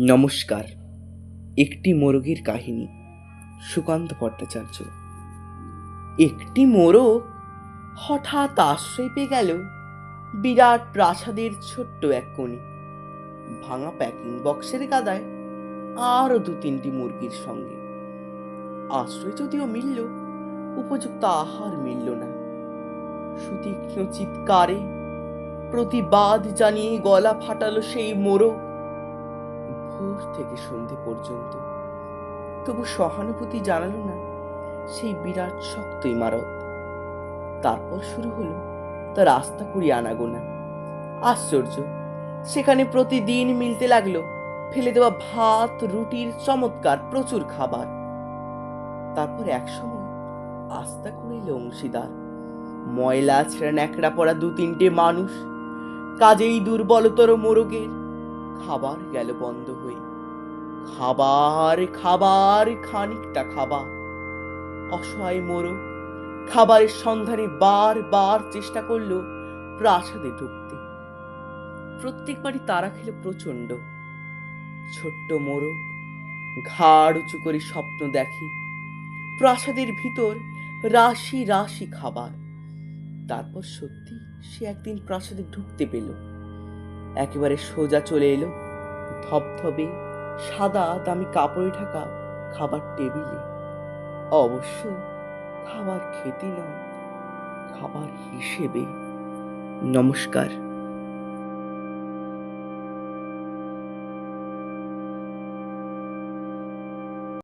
নমস্কার, একটি মোরগের কাহিনী, সুকান্ত ভট্টাচার্য। একটি মোরগ হঠাৎ আশ্রয় পেয়ে গেল বিরাট প্রাসাদের ছোট্ট এক কোণে। ভাঙা প্যাকিং বক্সের গাদায় আরও দু তিনটি মুরগির সঙ্গে। আশ্রয় যদিও মিলল, উপযুক্ত আহার মিলল না। সুতীক্ষ্ণ চিৎকারে প্রতিবাদ জানিয়ে গলা ফাটালো সেই মোরগ। ভোর থেকে সন্ধে পর্যন্ত। তবু সহানুভূতি জানালো না সেই বিরাট, শক্ত ইমারত। তারপর শুরু হলো তার রাস্তা কুড়ি আনাগোনা আশ্চর্য, সেখানে প্রতিদিন মিলতে লাগল ফেলে দেওয়া ভাত, রুটির চমৎকার প্রচুর খাবার। তারপর এক সময় আস্তা কুড়িল অংশীদার। ময়লা ছেঁড়া ন্যাকড়া পড়া দু তিনটে মানুষ, কাজেই দুর্বলতর মোরগের খাবার গেল বন্ধ হয়ে। খাবার খাবার, খানিকটা খাবার। অসহায় মোরগ খাবারের সন্ধানে বার বার চেষ্টা করল প্রাসাদে ঢুকতে। প্রত্যেকবারই তারা খেলে প্রচণ্ড। ছোট্ট মোরগ ঘাড় উঁচু করে স্বপ্ন দেখে। প্রাসাদের ভিতর রাশি রাশি খাবার। তারপর সত্যি সে একদিন প্রাসাদে ঢুকতে পেল। একেবারে সোজা চলে এলো। ধপধপে সাদা দামি কাপড়ে ঢাকা খাবার টেবিলে। অবশ্য খাবার খেতে নয় খাবার হিসেবে। নমস্কার।